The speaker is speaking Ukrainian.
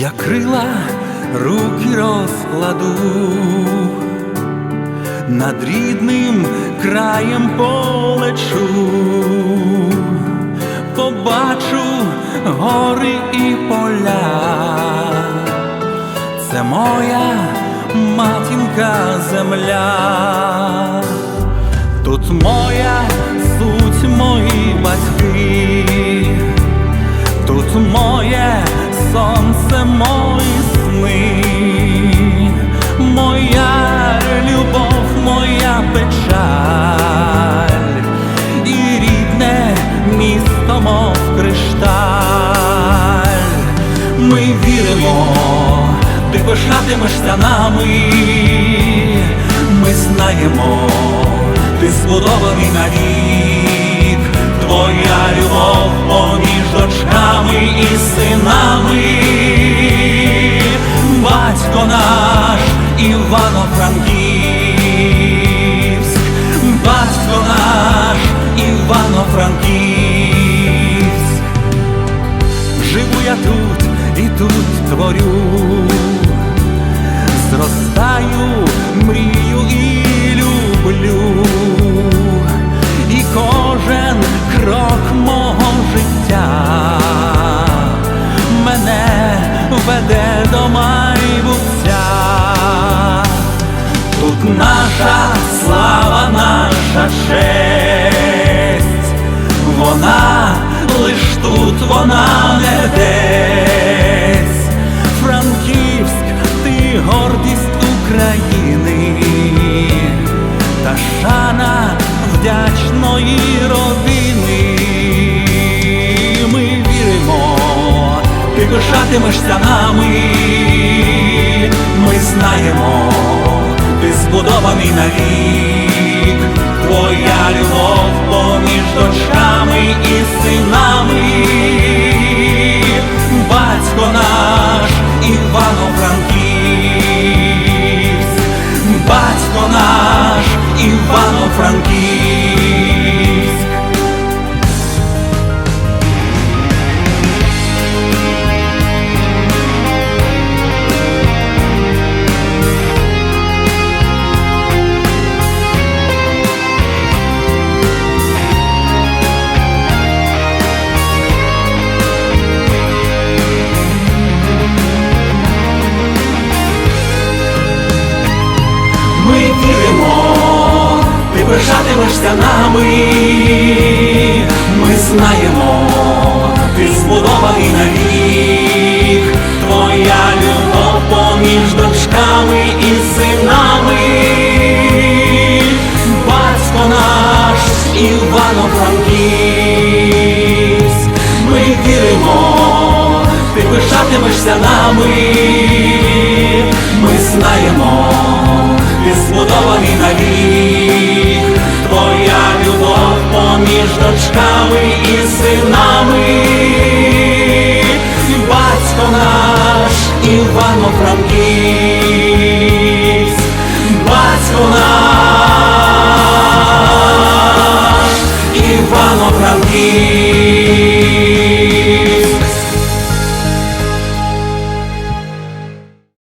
я крила руки розкладу, над рідним краєм полечу, побачу гори і поля, це моя матінка земля, тут моя суть, мої батьки. Сонце, мої сни, моя любов, моя печаль, і рідне місто, мов кришталь. Ми віримо, ти пишатимешся нами, ми знаємо, ти збудований навік, твоя любов поміж дочками і синами, я тут і тут творю, зростаю, мрію і люблю, і кожен крок мого життя мене веде до майбуття. Тут наша слава, наша честь, тут, вона не. Франківськ, ти гордість України, та шана вдячної родини. Ми віримо, ти пишатимешся нами, ми знаємо, ти збудований навік, Івано-Франківськ. Нами, ми знаємо, ти збудований навік, твоя любов поміж дочками і синами, батько наш Івано-Франківськ, ми віримо, ти пишатимешся нами, дочками і синами, батько наш Івано-Франківськ, батько наш Івано-Франківськ.